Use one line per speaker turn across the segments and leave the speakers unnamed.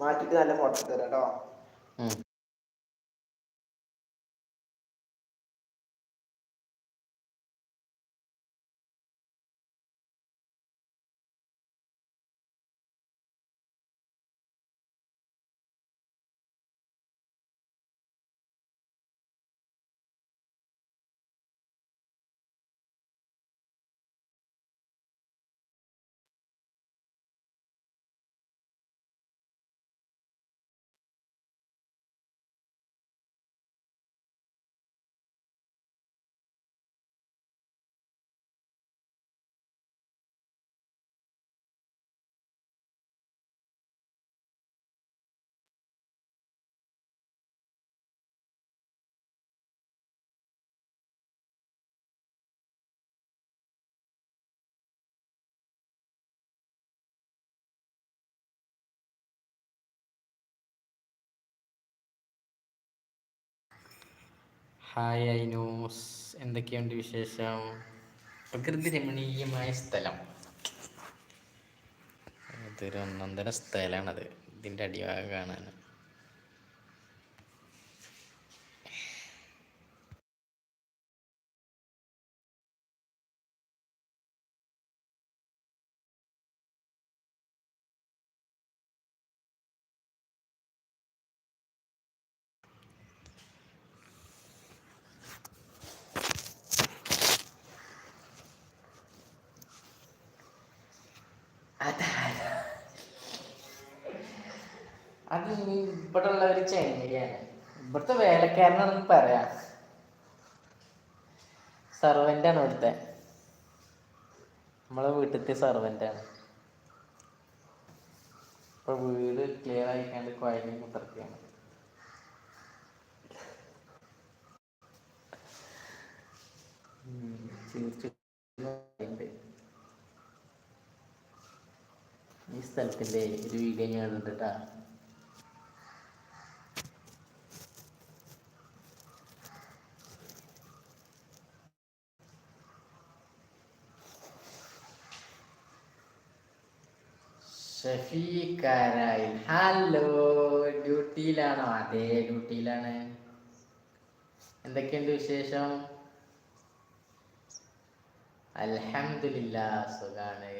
മാറ്റിട്ട് നല്ല ഫോട്ടോ തരാട്ടോ
ഉം. ഹായ് ഐനൂസ് എന്തൊക്കെയുണ്ട് വിശേഷം? പ്രകൃതി രമണീയമായ സ്ഥലം. അതൊരു ഒന്നൊന്നര സ്ഥലമാണത്. ഇതിന്റെ അടിഭാഗം കാണാൻ ഇവിടെ ഉള്ള ഒരു ചെങ്ങനെയാണ് ഇവിടുത്തെ വേലക്കാരനാണെന്ന് പറയാം. ആണ് ഇവിടുത്തെ. നമ്മളെ വീട്ടിലത്തെ സർവന്റ് ആണ് ഇപ്പൊ വീട് ക്ലിയർ ആയിക്കാണ്ട് കുഴഞ്ഞ് കുത്തിറക്കുകയാണ് ഈ സ്ഥലത്തിന്റെ ഒരു വീഡിയോ ഞാൻ കണ്ടിട്ടാ. ഷഫീഖാരായി. ഹലോ ഡ്യൂട്ടിയിലാണോ? അതെ ഡ്യൂട്ടിയിലാണ്. എന്തൊക്കെയുണ്ട് വിശേഷം? അൽഹമില്ല സുഖാണ്.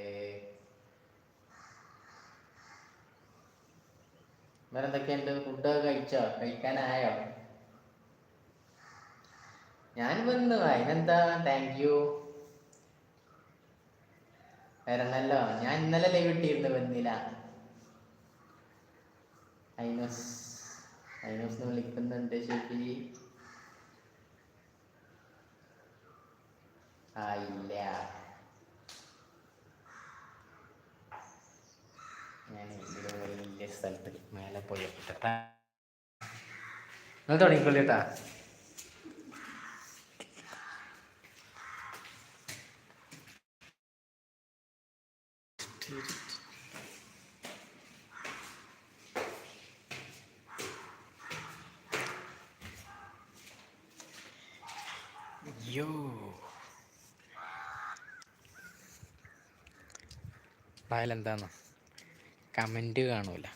വേറെ എന്തൊക്കെയുണ്ട് ഫുഡൊക്കെ കഴിച്ചോ? കഴിക്കാനായോ? ഞാൻ വന്നു. അതിനെന്താ? Thank you. വരണല്ലോ ഞാൻ ഇന്നലെ ലൈവ് ഇട്ടിരുന്നു വന്നില്ല ഐനോസ്. ഐനോസ് വിളിക്കുന്നുണ്ട് ശരി ആ ഇല്ല. ഞാൻ വലിയ സ്ഥലത്ത് മേലെ പോയി നിങ്ങൾ തുടങ്ങിക്കൊള്ളി കേട്ടാ. യോ എന്താന്ന് കമന്റ് കാണൂല.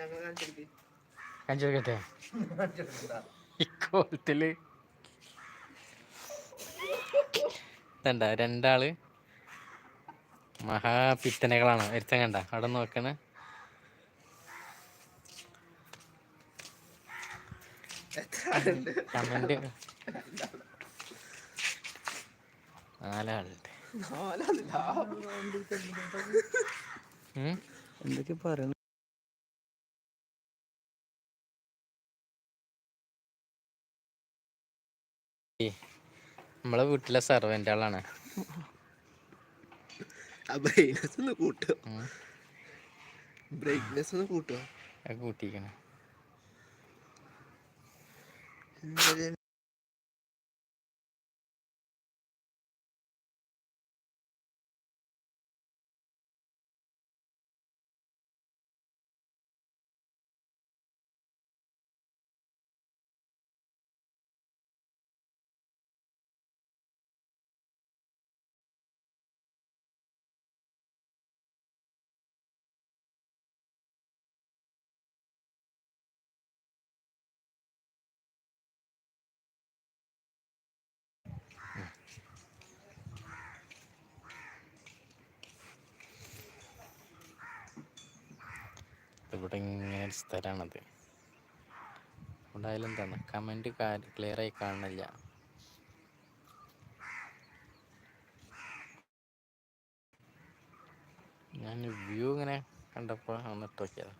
കാണിച്ചിരിക്കും
കാണിച്ചോക്കട്ടെ ഇക്കോലത്തിൽ. ഇതണ്ട രണ്ടാൾ മഹാപിത്തനകളാണ്? ഒരുത്തൻ കണ്ട അവിടെ നോക്കണ. കമന്റ്. നാലാളുണ്ട്?
എന്തൊക്കെ പറയണ
നമ്മളെ വീട്ടിലെ സെർവന്റ് ആളാണ്.
ബ്രൈറ്റ്നസ് ഒന്ന് കൂട്ടുക
ഉം.
ബ്രൈറ്റ്നസ് ഒന്ന് കൂട്ടുക
അത് ഇവിടെ ഇങ്ങനെ ഒരു സ്ഥലമാണത്. ഉണ്ടായാലും എന്താണ് കമന്റ് ക്ലിയർ ആയി കാണുന്നില്ല. ഞാൻ വ്യൂ ഇങ്ങനെ കണ്ടപ്പോൾ ഒന്ന് ഇട്ട് നോക്കിയതാ